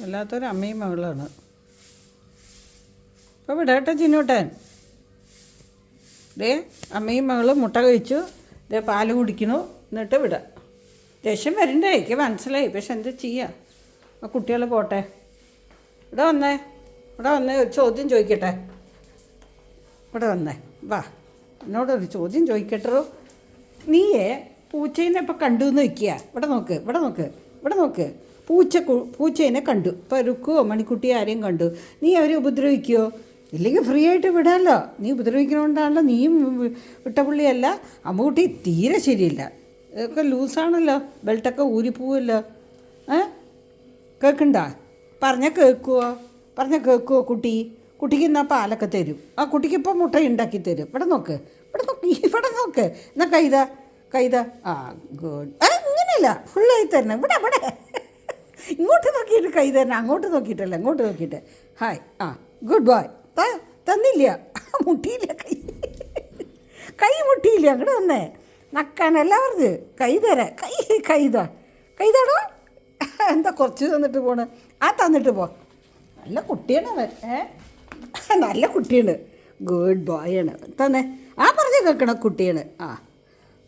വല്ലാത്തൊരു അമ്മയും മകളാണ് ഇപ്പോൾ വിടട്ടെ ചിന്നൂട്ടൻ. ദേ അമ്മയും മകളും മുട്ട കഴിച്ചു. ദേ പാൽ കുടിക്കണു എന്നിട്ട് വിടാം. ദേഷ്യം വരണ്ടേ? എനിക്ക് മനസ്സിലായി. പക്ഷെ എന്താ ചെയ്യുക ആ കുട്ടികൾ പോട്ടെ. ഇവിടെ വന്നേ. ഇവിടെ വന്നേ. ഒരു ചോദ്യം ചോദിക്കട്ടെ. ഇവിടെ വന്നേ. വാ. എന്നോടൊരു ചോദ്യം ചോദിക്കട്ടോ. നീയേ പൂച്ചേനെ ഇപ്പം കണ്ടു എന്ന് വയ്ക്കുക ഇവിടെ നോക്ക്. ഇവിടെ നോക്ക്. ഇവിടെ നോക്ക്. പൂച്ച പൂച്ചേനെ കണ്ടു. പരുക്കോ രുക്കുവോ മണിക്കുട്ടിയോ ആരെയും കണ്ടു. നീ അവരെ ഉപദ്രവിക്കുമോ ഇല്ലെങ്കിൽ ഫ്രീ ആയിട്ട് വിടാമല്ലോ നീ ഉപദ്രവിക്കണോണ്ടാണല്ലോ നീയും വിട്ട പുള്ളിയല്ല. അമ്മൂട്ടി തീരെ ശരിയില്ല. ഇതൊക്കെ ലൂസാണല്ലോ. ബെൽറ്റൊക്കെ ഊരിപ്പോവല്ലോ. ഏ? കേൾക്കണ്ട? പറഞ്ഞാൽ കേൾക്കുവോ? പറഞ്ഞാൽ കേൾക്കുവോ കുട്ടി? കുട്ടിക്ക് എന്നാൽ പാലൊക്കെ തരും. ആ കുട്ടിക്ക് ഇപ്പം മുട്ട ഉണ്ടാക്കി തരും. ഇവിടെ നോക്ക്. ഇവിടെ നോക്ക്. ഇവിടെ നോക്ക്. എന്നാ കൈത? കൈത? ആ ഗുഡ് ഇങ്ങനെയല്ല. ഫുള്ളായി തരണം. ഇവിടെ ഇവിടെ. ഇങ്ങോട്ട് നോക്കിയിട്ട് കൈ തരണം. അങ്ങോട്ട് നോക്കിയിട്ടല്ല അങ്ങോട്ട് നോക്കിയിട്ട്. ഹായ് ആ ഗുഡ് ബോയ് തന്നില്ല. മുട്ടിയില്ല കൈ. കൈ മുട്ടിയില്ല. അങ്ങോട്ട് വന്നേ. നക്കാനല്ല പറഞ്ഞ്. കൈ തരാം. കൈ കൈതാ കൈതാടോ എന്താ കുറച്ച് തന്നിട്ട് പോണ്? ആ തന്നിട്ട് പോ. നല്ല കുട്ടിയാണ് അവൻ. ഏ? നല്ല കുട്ടിയാണ്. ഗുഡ് ബോയ് ആണ് തന്നെ. ആ പറഞ്ഞ് കേൾക്കണ കുട്ടിയാണ്. ആ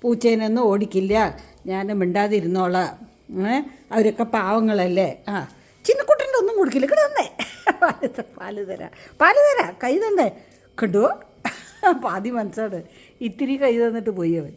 പൂച്ചേനൊന്നും ഓടിക്കില്ല. ഞാൻ മിണ്ടാതിരുന്നോളാം. അവരൊക്കെ പാവങ്ങളല്ലേ? ആ. ചിന്നക്കുട്ടന്റെ ഒന്നും കൊടുക്കില്ല. ഇവിടെ തന്നെ പാൽ തരാം പാൽ തരാം. കൈ തന്നെ. കണ്ടുവോ പാതി മനസ്സാണ്. ഇത്തിരി കൈ തന്നിട്ട് പോയി അവൻ.